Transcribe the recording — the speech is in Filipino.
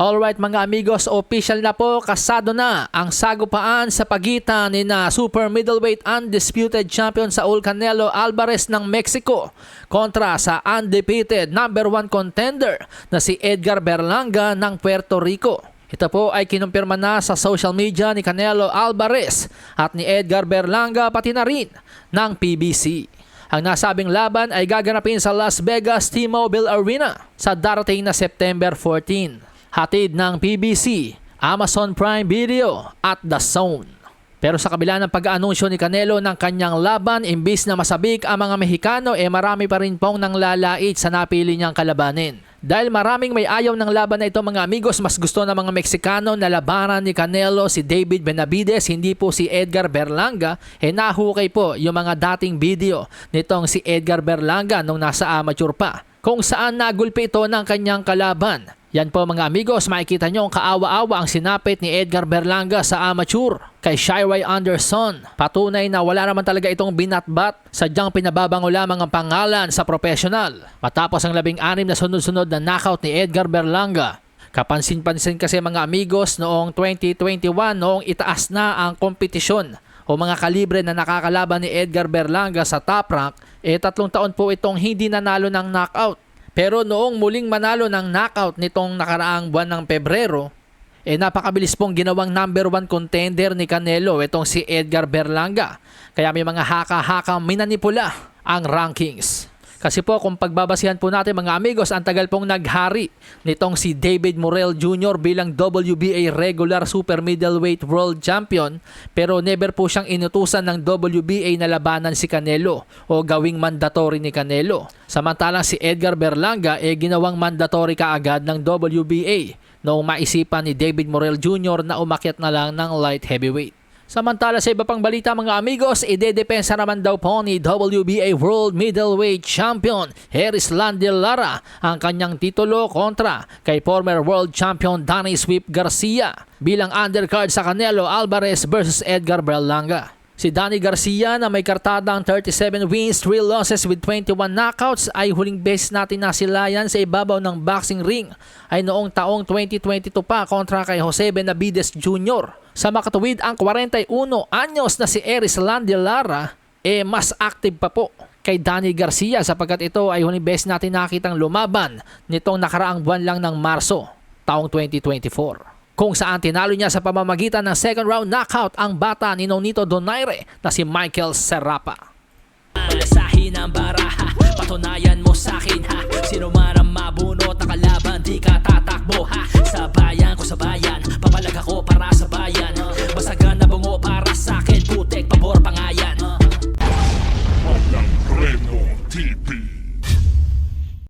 Alright mga amigos, official na po kasado na ang sagupaan sa pagitan ni na super middleweight undisputed champion Saul Canelo Alvarez ng Mexico kontra sa undefeated number one contender na si Edgar Berlanga ng Puerto Rico. Ito po ay kinumpirma na sa social media ni Canelo Alvarez at ni Edgar Berlanga pati na rin ng PBC. Ang nasabing laban ay gaganapin sa Las Vegas T-Mobile Arena sa darating na September 14. Hatid ng PBC, Amazon Prime Video at The Zone. Pero sa kabila ng pag-aanunsyo ni Canelo ng kanyang laban, imbis na masabik ang mga Mexicano, eh marami pa rin pong nanglalait sa napili niyang kalabanin. Dahil maraming may ayaw ng laban na ito mga amigos, mas gusto ng mga Meksikano na labanan ni Canelo si David Benavides, hindi po si Edgar Berlanga. Eh nahukay po yung mga dating video nitong si Edgar Berlanga nung nasa amateur pa. Kung saan nagulpi ito ng kanyang kalaban. Yan po mga amigos, makikita nyo ang kaawa-awa ang sinapit ni Edgar Berlanga sa amateur kay Shirey Anderson. Patunay na wala naman talaga itong binatbat, sadyang pinababango lamang ang pangalan sa professional. Matapos ang labing-anim na sunod-sunod na knockout ni Edgar Berlanga. Kapansin-pansin kasi mga amigos noong 2021 noong itaas na ang kompetisyon o mga kalibre na nakakalaban ni Edgar Berlanga sa top rank, eh tatlong taon po itong hindi nanalo ng knockout. Pero noong muling manalo ng knockout nitong nakaraang buwan ng Pebrero, eh napakabilis pong ginawang number one contender ni Canelo itong si Edgar Berlanga. Kaya may mga haka-haka minanipula ang rankings. Kasi po kung pagbabasihan po natin mga amigos, ang tagal pong naghari nitong si David Morrell Jr. bilang WBA regular super middleweight world champion pero never po siyang inutusan ng WBA na labanan si Canelo o gawing mandatory ni Canelo. Samantalang si Edgar Berlanga eh ginawang mandatory kaagad ng WBA noong maisipan ni David Morrell Jr. na umakyat na lang ng light heavyweight. Samantala sa iba pang balita mga amigos, idedepensa naman daw po ni WBA World Middleweight Champion Harris Landel Lara ang kanyang titulo kontra kay former World Champion Danny Sweep Garcia bilang undercard sa Canelo Alvarez versus Edgar Berlanga. Si Danny Garcia na may kartadang 37 wins, 3 losses with 21 knockouts. Ay huling beses natin nasilayan sa ibabaw ng boxing ring. Ay noong taong 2022 pa kontra kay Jose Benavides Jr. Sa makatuwid ang 41 anyos na si Eris Landy Lara, eh mas active pa po kay Danny Garcia sapagkat ito ay huling beses natin nakitang lumaban nitong nakaraang buwan lang ng Marso taong 2024 kung saan tinalo niya sa pamamagitan ng second round knockout ang bata ni Nonito Donaire na si Michael Serrapa.